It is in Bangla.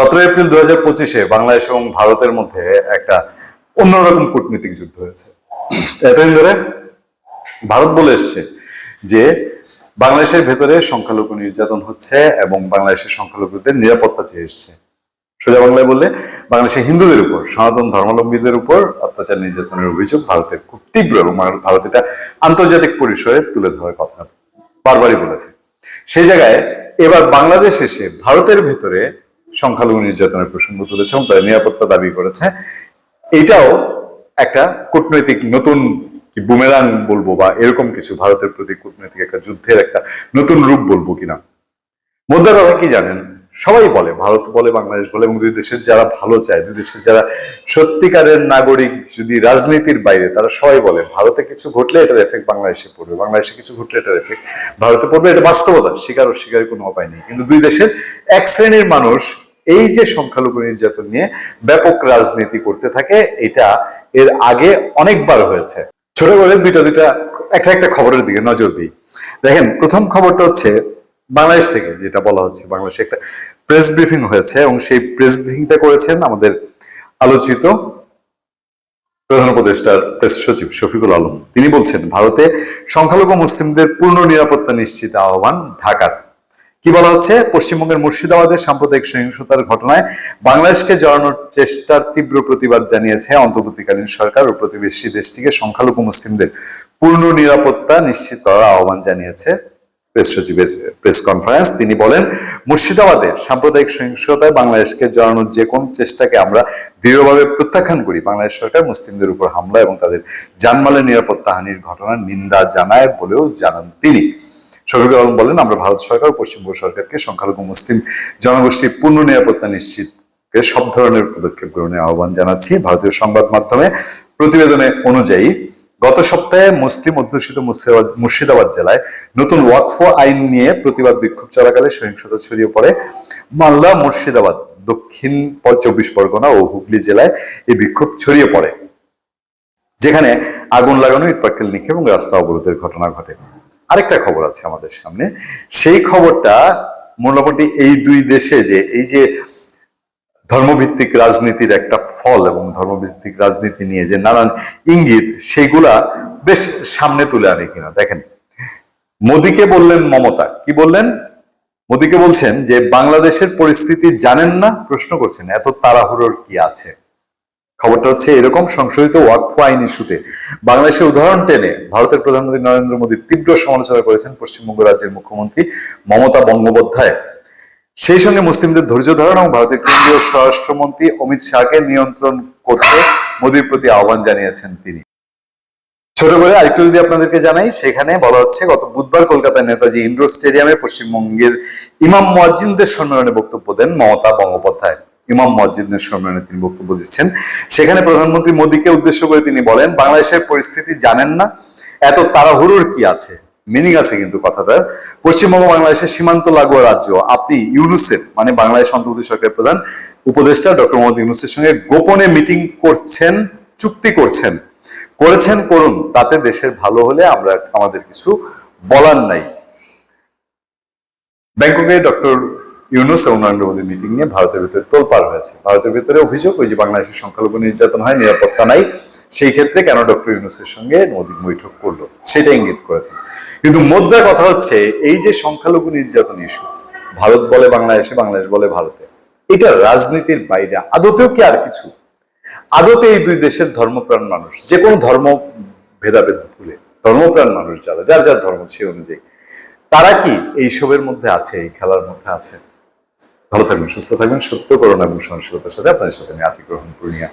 সতেরো এপ্রিল দু হাজার পঁচিশে বাংলাদেশ এবং ভারতের মধ্যে একটা অন্যরকম কূটনৈতিক যুদ্ধ হয়েছে। এতদিন ধরে ভারত বলে এসছে যে বাংলাদেশের ভেতরে সংখ্যালঘু নির্যাতন হচ্ছে এবং বাংলাদেশের সংখ্যালঘুদের নিরাপত্তা চেয়ে এসছে। সোজা বাংলায় বললে, বাংলাদেশের হিন্দুদের উপর, সনাতন ধর্মাবলম্বীদের উপর অত্যাচার নির্যাতনের অভিযোগ ভারতের খুব তীব্র এবং ভারত এটা আন্তর্জাতিক পরিসরে তুলে ধরার কথা বারবারই বলেছে। সেই জায়গায় এবার বাংলাদেশ এসে ভারতের ভিতরে সংখ্যালঘু নির্যাতনের প্রসঙ্গ তুলেছে এবং তাদের নিরাপত্তা দাবি করেছে। এটাও একটা কূটনৈতিক নতুন বুমেরাং বলব বা এরকম কিছু ভারতের প্রতি কূটনৈতিক একটা যুদ্ধের একটা নতুন রূপ বলব কিনা। মোদ্দা কথা কি জানেন? সবাই বলে, ভারত বলে, বাংলাদেশ বলে এবং দুই দেশের যারা ভালো চায়, দুই দেশের যারা সত্যিকারের নাগরিক যদি রাজনীতির বাইরে, তারা সবাই বলে, ভারতে কিছু ঘটলে এটার এফেক্ট বাংলাদেশে পড়বে। বাংলাদেশে কিছু ঘটলে এটার এফেক্ট ভারতে পড়বে, এটা বাস্তবতা স্বীকার অস্বীকারের কোনো উপায় নেই। কিন্তু দুই দেশের এক শ্রেণির মানুষ এই যে সংখ্যালঘু নির্যাতন নিয়ে ব্যাপক রাজনীতি করতে থাকে, এটা এর আগে অনেকবার হয়েছে। ছোট করে দুইটা দুইটা, একটা একটা খবরের দিকে নজর দিই। দেখেন, প্রথম খবরটা হচ্ছে বাংলাদেশ থেকে, যেটা বলা হচ্ছে বাংলাদেশে একটা প্রেস ব্রিফিং হয়েছে এবং সেই প্রেস ব্রিফিংটা করেছেন আমাদের আলোচিত প্রধান উপদেষ্টার প্রেস সচিব শফিকুল আলম। তিনি বলছেন, ভারতে সংখ্যালঘু মুসলিমদের পূর্ণ নিরাপত্তা নিশ্চিত আহ্বান ঢাকার। কি বলা হচ্ছে? পশ্চিমবঙ্গের মুর্শিদাবাদের সাম্প্রদায়িক সহিংসতার ঘটনায় বাংলাদেশকে জড়ানোর চেষ্টার তীব্র প্রতিবাদ জানিয়েছে অন্তর্বর্তীকালীন সরকার ও প্রতিবেশী দেশটিকে সংখ্যালঘু মুসলিমদের পূর্ণ নিরাপত্তা নিশ্চিত করার আহ্বান জানিয়েছে প্রেস সচিবের প্রেস কনফারেন্স। তিনি বলেন মুর্শিদাবাদের সাম্প্রদায়িক সহিংসতায় বাংলাদেশকে জড়ানোর যে কোন চেষ্টাকে আমরা দৃঢ়ভাবে প্রত্যাখ্যান করি। বাংলাদেশ সরকার মুসলিমদের উপর হামলা এবং তাদের জানমালের নিরাপত্তা হানির ঘটনার নিন্দা জানায় বলেও জানান তিনি। শফিকুল আলম বলেন, আমরা ভারত সরকার পশ্চিমবঙ্গ সরকারকে সংখ্যালঘু মুসলিম জনগোষ্ঠীর পূর্ণ নিরাপত্তা নিশ্চিত সব ধরনের পদক্ষেপ গ্রহণের আহ্বান জানাচ্ছি ভারতীয় সংবাদ মাধ্যমে। প্রতিবেদনে অনুযায়ী, গত সপ্তাহে মুসলিম অধ্যুষিত মুর্শিদাবাদ- জেলায় নতুন ওয়াকফ আইন নিয়ে প্রতিবাদ বিক্ষোভ চলাকালে সহিংসতা ছড়িয়ে পড়ে। মালদা, মুর্শিদাবাদ, দক্ষিণ চব্বিশ পরগনা ও হুগলি জেলায় এই বিক্ষোভ ছড়িয়ে পড়ে, যেখানে আগুন লাগানো, ইটপাটকেল নিক্ষেপ এবং রাস্তা অবরোধের ঘটনা ঘটে। আরেকটা খবর আছে আমাদের সামনে। সেই খবরটা মোটামুটি এই দুই দেশে যে এই যে ধর্মভিত্তিক রাজনীতির একটা ফল এবং ধর্মভিত্তিক রাজনীতি নিয়ে যে নানান ইঙ্গিত, সেগুলা বেশ সামনে তুলে আনে কিনা। দেখেন, মোদিকে বললেন মমতা। কি বললেন? মোদিকে বলছেন যে, বাংলাদেশের পরিস্থিতি জানেন না? প্রশ্ন করছেন, এত তাড়াহুড়োর কি আছে? খবরটা হচ্ছে এরকম সংশোধিত ওয়াকফ আইন ইস্যুতে বাংলাদেশের উদাহরণ টেনে ভারতের প্রধানমন্ত্রী নরেন্দ্র মোদী তীব্র সমালোচনা করেছেন পশ্চিমবঙ্গ রাজ্যের মুখ্যমন্ত্রী মমতা বন্দ্যোপাধ্যায়। সেই সঙ্গে মুসলিমদের ধৈর্য ধারণ এবং ভারতের কেন্দ্রীয় স্বরাষ্ট্রমন্ত্রী অমিত শাহকে নিয়ন্ত্রণ করতে মোদীর প্রতি আহ্বান জানিয়েছেন তিনি। ছোট করে আরেকটু যদি আপনাদেরকে জানাই, সেখানে বলা হচ্ছে গত বুধবার কলকাতার নেতাজি ইন্ডোর স্টেডিয়ামে পশ্চিমবঙ্গের ইমাম মুয়াজ্জিনদের সম্মেলনে বক্তব্য দেন মমতা বন্দ্যোপাধ্যায়। ইমাম মুয়াজ্জিনদের সম্মেলনে তিনি বক্তব্য দিচ্ছেন। সেখানে প্রধানমন্ত্রী মোদীকে উদ্দেশ্য করে তিনি বলেন, বাংলাদেশের পরিস্থিতি জানেন না, এত তাড়াহুড়োর কি আছে? মিনিং আছে কিন্তু কথাটার। পশ্চিমবঙ্গ, বাংলাদেশের সীমান্ত লাগোয়া রাজ্য, আপনি ইউনুসেফ মানে বাংলাদেশ অন্তর্বর্তী সরকারের প্রধান উপদেষ্টা ডক্টর মোহাম্মদ ইউনুসের সঙ্গে গোপনে মিটিং করছেন, চুক্তি করছেন। করেছেন করুন, তাতে দেশের ভালো হলে আমরা আমাদের কিছু বলার নাই। ব্যাংককে ডক্টর ইউনুস এবং নরেন্দ্র মোদীর মিটিং নিয়ে ভারতের ভিতরে তোলপাড় হয়েছে। ভারতের ভিতরে অভিযোগ ওই যে বাংলাদেশের সংখ্যালঘু নির্যাতন হয়, নিরাপত্তা নাই, সেই ক্ষেত্রে কেন ডক্টর ইউনুসের সঙ্গে মোদী বৈঠক করল? সেটা ইঙ্গিত করেছে। কিন্তু মোদ্দার কথা হচ্ছে, এই যে সংখ্যালঘু নির্যাতন ইস্যু ভারত বলে বাংলাদেশে, বাংলাদেশ বলে ভারতে, এটা রাজনীতির বাইরে, আদতেও কি আর কিছু? আদতে এই দুই দেশের ধর্মপ্রাণ মানুষ, যে কোনো ধর্ম ভেদাভেদ ভুলে, ধর্মপ্রাণ মানুষ যারা, যার যার ধর্ম সে অনুযায়ী, তারা কি এইসবের মধ্যে আছে, এই খেলার মধ্যে আছে? ভালো থাকবেন, সুস্থ থাকবেন সত্য করোনা এবং সহনশীলতার সাথে আপনাদের সাথে আমি আতি গ্রহণ পূর্ণিয়া।